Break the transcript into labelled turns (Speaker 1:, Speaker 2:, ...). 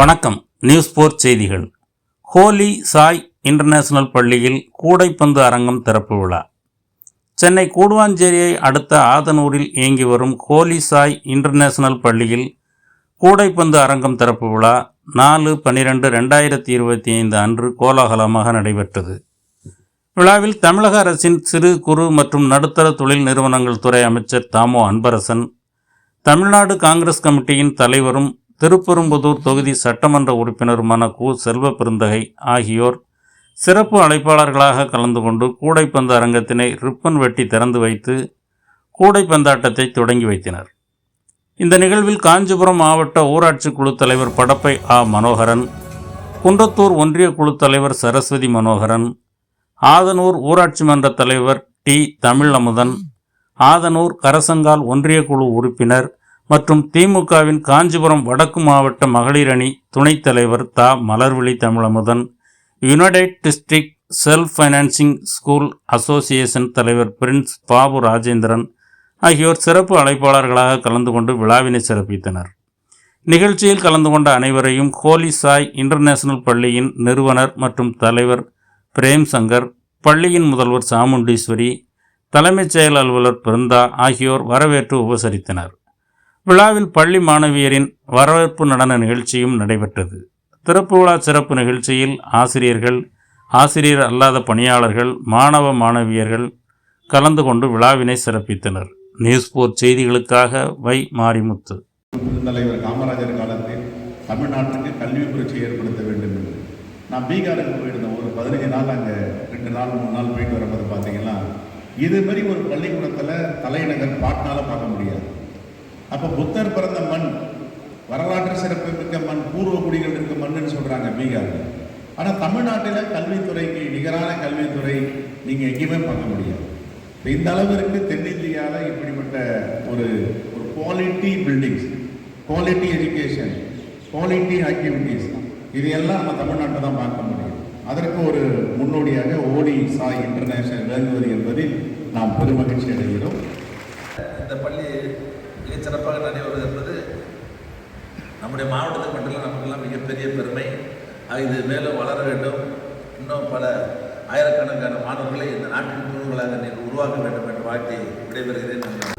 Speaker 1: வணக்கம். நியூஸ் போர் செய்திகள். ஹோலி சாய் இன்டர்நேஷனல் பள்ளியில் கூடைப்பந்து அரங்கம் திறப்பு விழா. சென்னை கூடுவாஞ்சேரியை அடுத்த ஆதனூரில் இயங்கி வரும் ஹோலி சாய் இன்டர்நேஷனல் பள்ளியில் கூடைப்பந்து அரங்கம் திறப்பு விழா நாலு பன்னிரெண்டு ரெண்டாயிரத்தி இருபத்தி ஐந்து அன்று கோலாகலமாக நடைபெற்றது. விழாவில் தமிழக அரசின் சிறு குறு மற்றும் நடுத்தர தொழில் நிறுவனங்கள் துறை அமைச்சர் தாமோ அன்பரசன் தமிழ்நாடு காங்கிரஸ் கமிட்டியின் தலைவரும் திருப்பெரும்புதூர் தொகுதி சட்டமன்ற உறுப்பினருமான கு. செல்வ பெருந்தகை ஆகியோர் சிறப்பு அழைப்பாளர்களாக கலந்து கொண்டு கூடைப்பந்து அரங்கத்தினை ரிப்பன் வெட்டி திறந்து வைத்து கூடைப்பந்தாட்டத்தை தொடங்கி வைத்தனர். இந்த நிகழ்வில் காஞ்சிபுரம் மாவட்ட ஊராட்சி குழு தலைவர் படப்பை ஆ. மனோகரன் குன்றத்தூர் ஒன்றிய குழு தலைவர் சரஸ்வதி மனோகரன் ஆதனூர் ஊராட்சி மன்ற தலைவர் டி. தமிழ் அமுதன் ஆதனூர் கரசங்கால் ஒன்றிய குழு உறுப்பினர் மற்றும் திமுகவின் காஞ்சிபுரம் வடக்கு மாவட்ட மகளிர் அணி துணைத் தலைவர் தா. Malarvizhi Tamilamudhan united district self financing school association தலைவர் பிரின்ஸ் பாபு ராஜேந்திரன் ஆகியோர் சிறப்பு அழைப்பாளர்களாக கலந்து கொண்டு விழாவினை சிறப்பித்தனர். நிகழ்ச்சியில் கலந்து கொண்ட அனைவரையும் ஹோலி சாய் இன்டர்நேஷனல் பள்ளியின் நிறுவனர் மற்றும் தலைவர் பிரேம் சங்கர் பள்ளியின் முதல்வர் சாமுண்டீஸ்வரி தலைமைச் செயல் அலுவலர் பிருந்தா ஆகியோர் வரவேற்று உபசரித்தனர். விழாவில் பள்ளி மாணவியரின் வரவேற்பு நடன நிகழ்ச்சியும் நடைபெற்றது. திறப்பு விழா சிறப்பு நிகழ்ச்சியில் ஆசிரியர்கள் ஆசிரியர் அல்லாத பணியாளர்கள் மாணவ மாணவியர்கள் கலந்து கொண்டு விழாவினை சிறப்பித்தனர். நியூஸ் போர் செய்திகளுக்காக வை மாரிமுத்து.
Speaker 2: தலைவர் காமராஜர் காலத்தில் தமிழ்நாட்டுக்கு கல்வி புரட்சி ஏற்படுத்த வேண்டும் என்று. நான் பீகாருக்கு போயிருந்தேன். ஒரு பதினஞ்சு நாள் அங்கே ரெண்டு நாள் மூணு நாள் போயிட்டு வரும்போது பார்த்தீங்கன்னா இதுமாரி ஒரு பள்ளிக்கூடத்தில் தலைநகர் பாட்னால பார்க்க முடியாது. அப்போ புத்தர் பிறந்த மண் வரலாற்று சிறப்பு மிக்க மண் பூர்வ குடிகள் இருக்க மண்ணுன்னு சொல்கிறாங்க பீகாரில். ஆனால் தமிழ்நாட்டில் கல்வித்துறைக்கு நிகரான கல்வித்துறை நீங்கள் எங்கேயுமே பார்க்க முடியாது. இப்போ இந்த அளவிற்கு தென்னிந்தியாவில் இப்படிப்பட்ட ஒரு ஒரு quality buildings quality education quality activities இது எல்லாம் நம்ம தமிழ்நாட்டை தான் பார்க்க முடியும். அதற்கு ஒரு முன்னோடியாக ஓடி சாய் இன்டர்நேஷனல் விளங்குவது என்பதில் நாம் பெருமகிழ்ச்சி அடைகிறோம்.
Speaker 3: இந்த பள்ளி மிக சிறப்பாக நடைபெறுவது என்பது நம்முடைய மாவட்டத்தில் மட்டும் நமக்கெல்லாம் மிகப்பெரிய பெருமை. இது மேலும் வளர வேண்டும். இன்னும் பல ஆயிரக்கணக்கான மாணவர்களை இந்த நாட்டின் தூண்களாக நீங்கள் உருவாக்க வேண்டும் என்று வாழ்த்தி விடைபெறுகிறேன். நன்றி.